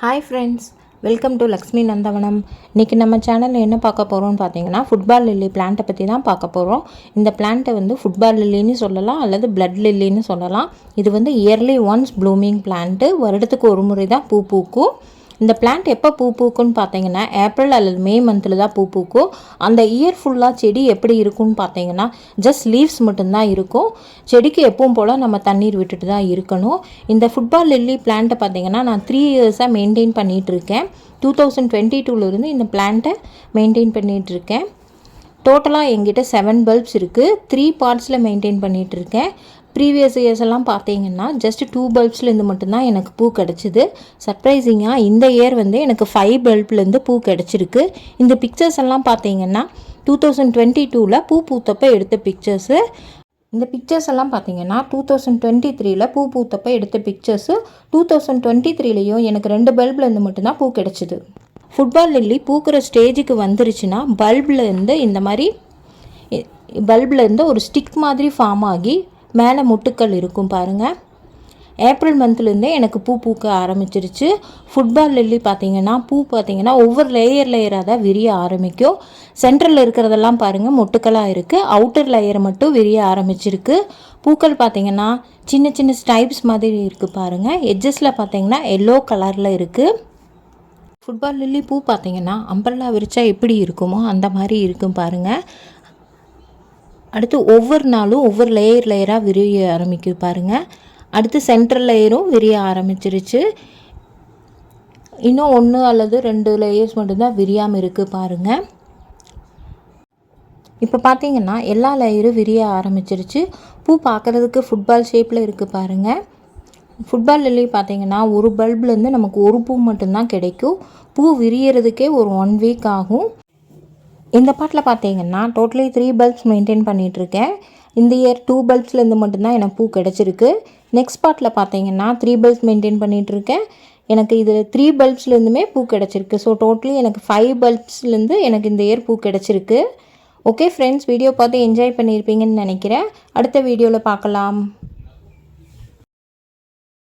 Hi friends welcome to Lakshmi Nandavanam இன்றைக்கி நம்ம சேனலில் என்ன பார்க்க போகிறோம்னு பார்த்தீங்கன்னா ஃபுட்பால் லில்லி பிளான்ட்டை பற்றி தான் பார்க்க போகிறோம் இந்த பிளான்ட்டை வந்து ஃபுட்பால் லில்லின்னு சொல்லலாம் அல்லது பிளட் லில்லின்னு சொல்லலாம். இது வந்து இயர்லி ஒன்ஸ் ப்ளூமிங் பிளான்ட்டு வருடத்துக்கு ஒரு முறை தான் பூ பூக்கும். இந்த பிளான்ட் எப்போ பூ பூக்கும்னு பார்த்தீங்கன்னா ஏப்ரல் அல்லது மே மந்தில் தான் பூ பூக்கும். அந்த இயர் ஃபுல்லாக செடி எப்படி இருக்கும்னு பார்த்தீங்கன்னா ஜஸ்ட் லீவ்ஸ் மட்டும்தான் இருக்கும். செடிக்கு எப்பவும் போல் நம்ம தண்ணீர் விட்டுட்டு தான் இருக்கணும். இந்த ஃபுட்பால் லில்லி பிளான்ட்டை பார்த்தீங்கன்னா நான் த்ரீ இயர்ஸாக மெயின்டைன் பண்ணிகிட்ருக்கேன் டூ தௌசண்ட் டுவெண்ட்டி டூலேருந்து இந்த பிளான்ட்டை மெயின்டைன் பண்ணிகிட்ருக்கேன் டோட்டலாக எங்கிட்ட செவன் பல்ப்ஸ் இருக்குது த்ரீ பார்ட்ஸில் மெயின்டைன் பண்ணிகிட்ருக்கேன் ப்ரீவியஸ் இயர்ஸ் எல்லாம் பார்த்தீங்கன்னா ஜஸ்ட் டூ பல்ப்ஸ்லேருந்து மட்டும்தான் எனக்கு பூ கிடச்சிது. சர்ப்ரைசிங்காக இந்த இயர் வந்து எனக்கு ஃபைவ் பல்ப்லேருந்து பூ கிடச்சிருக்கு. இந்த பிக்சர்ஸ் எல்லாம் பார்த்தீங்கன்னா டூ தௌசண்ட் டுவெண்ட்டி டூவில் பூ பூத்தப்போ எடுத்த பிக்சர்ஸு இந்த பிக்சர்ஸ் எல்லாம் பார்த்தீங்கன்னா டூ தௌசண்ட் டுவெண்ட்டி த்ரீல பூ பூத்தப்போ எடுத்த பிக்சர்ஸு டூ தௌசண்ட் டுவெண்ட்டி த்ரீலையும் எனக்கு ரெண்டு பல்ப்லேருந்து மட்டும்தான் பூ கிடச்சிது. ஃபுட்பால் லில்லி பூக்கிற ஸ்டேஜுக்கு வந்துருச்சுன்னா பல்ப்லேருந்து இந்த மாதிரி பல்ப்லேருந்து ஒரு ஸ்டிக் மாதிரி ஃபார்ம் ஆகி மேலே முட்டுக்கள் இருக்கும் பாருங்கள் ஏப்ரல் மந்த்லேருந்தே எனக்கு பூ பூக்க ஆரம்பிச்சிருச்சு. ஃபுட்பால் லில்லி பார்த்தீங்கன்னா பூ பார்த்தீங்கன்னா ஒவ்வொரு லேயர் லேயராக தான் விரிய ஆரம்பிக்கும். சென்ட்ரலில் இருக்கிறதெல்லாம் பாருங்கள் மொட்டுக்களாக இருக்குது அவுட்டர் லேயர் மட்டும் விரிய ஆரம்பிச்சிருக்கு. பூக்கள் பார்த்தீங்கன்னா சின்ன சின்ன ஸ்டைப்ஸ் மாதிரி இருக்குது பாருங்கள் எட்ஜஸில் பார்த்தீங்கன்னா எல்லோ கலரில் இருக்குது ஃபுட்பால் லில்லி பூ பார்த்தீங்கன்னா அம்பர்லா விரிச்சா எப்படி இருக்குமோ அந்த மாதிரி இருக்கும் பாருங்கள் அடுத்து ஒவ்வொரு நாளும் ஒவ்வொரு லேயர் லேயராக விரிய ஆரம்பிக்குது பாருங்கள் அடுத்து சென்ட்ரல் லேயரும் விரிய ஆரம்பிச்சிருச்சு. இன்னும் ஒன்று அல்லது ரெண்டு லேயர்ஸ் மட்டும்தான் விரியாமல் இருக்குது பாருங்கள் இப்போ பார்த்தீங்கன்னா எல்லா லேயரும் விரிய ஆரம்பிச்சிருச்சு. பூ பார்க்குறதுக்கு ஃபுட்பால் ஷேப்பில் இருக்குது பாருங்கள் ஃபுட்பால் லில்லி பார்த்தீங்கன்னா ஒரு பல்ப்லேருந்து நமக்கு ஒரு பூ மட்டும்தான் கிடைக்கும். பூ விரியறதுக்கே ஒரு ஒன் வீக் ஆகும். இந்த பாட்டில் பார்த்தீங்கன்னா டோட்டலி த்ரீ பல்ப்ஸ் மெயின்டைன் பண்ணிகிட்ருக்கேன் இந்த இயர் டூ பல்ப்ஸ்லேருந்து மட்டும்தான் எனக்கு பூ கிடச்சிருக்கு. நெக்ஸ்ட் பாட்டில் பார்த்தீங்கன்னா த்ரீ பல்ப்ஸ் மெயின்டைன் பண்ணிகிட்ருக்கேன் எனக்கு இது த்ரீ பல்ப்ஸ்லேருந்துமே பூ கிடச்சிருக்கு. ஸோ டோட்டலி எனக்கு ஃபைவ் பல்ப்ஸ்லேருந்து எனக்கு இந்த இயர் பூ கிடச்சிருக்கு. ஓகே ஃப்ரெண்ட்ஸ் வீடியோ பார்த்து என்ஜாய் பண்ணியிருப்பீங்கன்னு நினைக்கிறேன். அடுத்த வீடியோவில் பார்க்கலாம்.